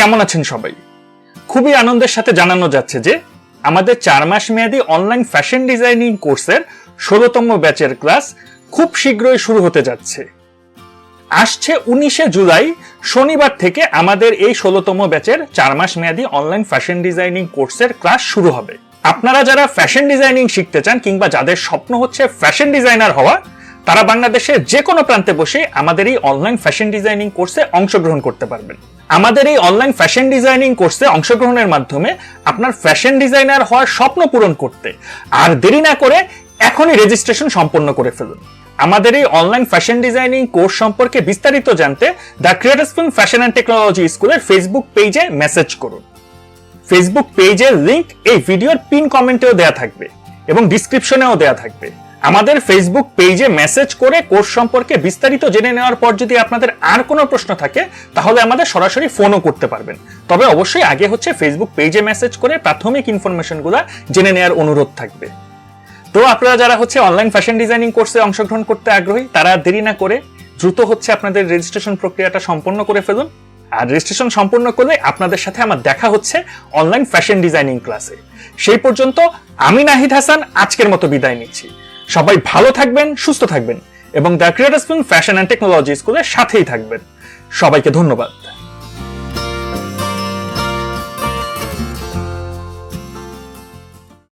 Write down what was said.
কেমন আছেন সবাই? খুবই আনন্দের সাথে জানানো যাচ্ছে যে, আমাদের চার মাস মেয়াদী অনলাইন ফ্যাশন ডিজাইনিং কোর্সের ষোলোতম ব্যাচের ক্লাস খুব শীঘ্রই শুরু হতে যাচ্ছে। আসছে উনিশে জুলাই, শনিবার থেকে আমাদের এই ষোলোতম ব্যাচের চার মাস মেয়াদী অনলাইন ফ্যাশন ডিজাইনিং কোর্সের ক্লাস শুরু হবে। আপনারা যারা ফ্যাশন ডিজাইনিং শিখতে চান কিংবা যাদের স্বপ্ন হচ্ছে ফ্যাশন ডিজাইনার হওয়া তারা বাংলাদেশের যে কোনো প্রান্তে বসে আমাদের এই অনলাইন ফ্যাশন ডিজাইনিং কোর্সে অংশগ্রহণ করতে পারবেন। আমাদের এই অনলাইন ফ্যাশন ডিজাইনিং কোর্সে অংশগ্রহণের মাধ্যমে আপনার ফ্যাশন ডিজাইনার হওয়ার স্বপ্ন পূরণ করতে। আর দেরি না করে এখনই রেজিস্ট্রেশন সম্পন্ন করে ফেলুন। আমাদের এই অনলাইন ফ্যাশন ডিজাইনিং কোর্স সম্পর্কে বিস্তারিত জানতে the creators film fashion and technology স্কুলের ফেসবুক পেজে মেসেজ করুন। ফেসবুক পেজের লিংক এই ভিডিওর পিন কমেন্টেও দেয়া থাকবে এবং ডিসক্রিপশনেও দেয়া থাকবে। আমাদের ফেসবুক পেজে মেসেজ করে কোর্স সম্পর্কে বিস্তারিত জেনে নেওয়ার পর যদি আপনাদের আর কোনো প্রশ্ন থাকে, তাহলে আমাদের সরাসরি ফোনও করতে পারবেন। তবে অবশ্যই আগে হচ্ছে ফেসবুক পেজে মেসেজ করে প্রাথমিক ইনফরমেশনগুলো জেনে নেওয়ার অনুরোধ থাকবে। তো আপনারা যারা হচ্ছে অনলাইন ফ্যাশন ডিজাইনিং কোর্সে অংশগ্রহণ করতে আগ্রহী, তারা দেরি না করে দ্রুত হচ্ছে আপনাদের রেজিস্ট্রেশন প্রক্রিয়াটা সম্পন্ন করে ফেলুন। আর রেজিস্ট্রেশন সম্পন্ন করলে আপনাদের সাথে আমার দেখা হচ্ছে অনলাইন ফ্যাশন ডিজাইনিং ক্লাসে সেই পর্যন্ত আমি নাহিদ হাসান, আজকের মতো বিদায় নিচ্ছি। সবাই ভালো থাকবেন, সুস্থ থাকবেন এবং the creators fashion and technology স্কুলের সাথেই থাকবেন। সবাইকে ধন্যবাদ।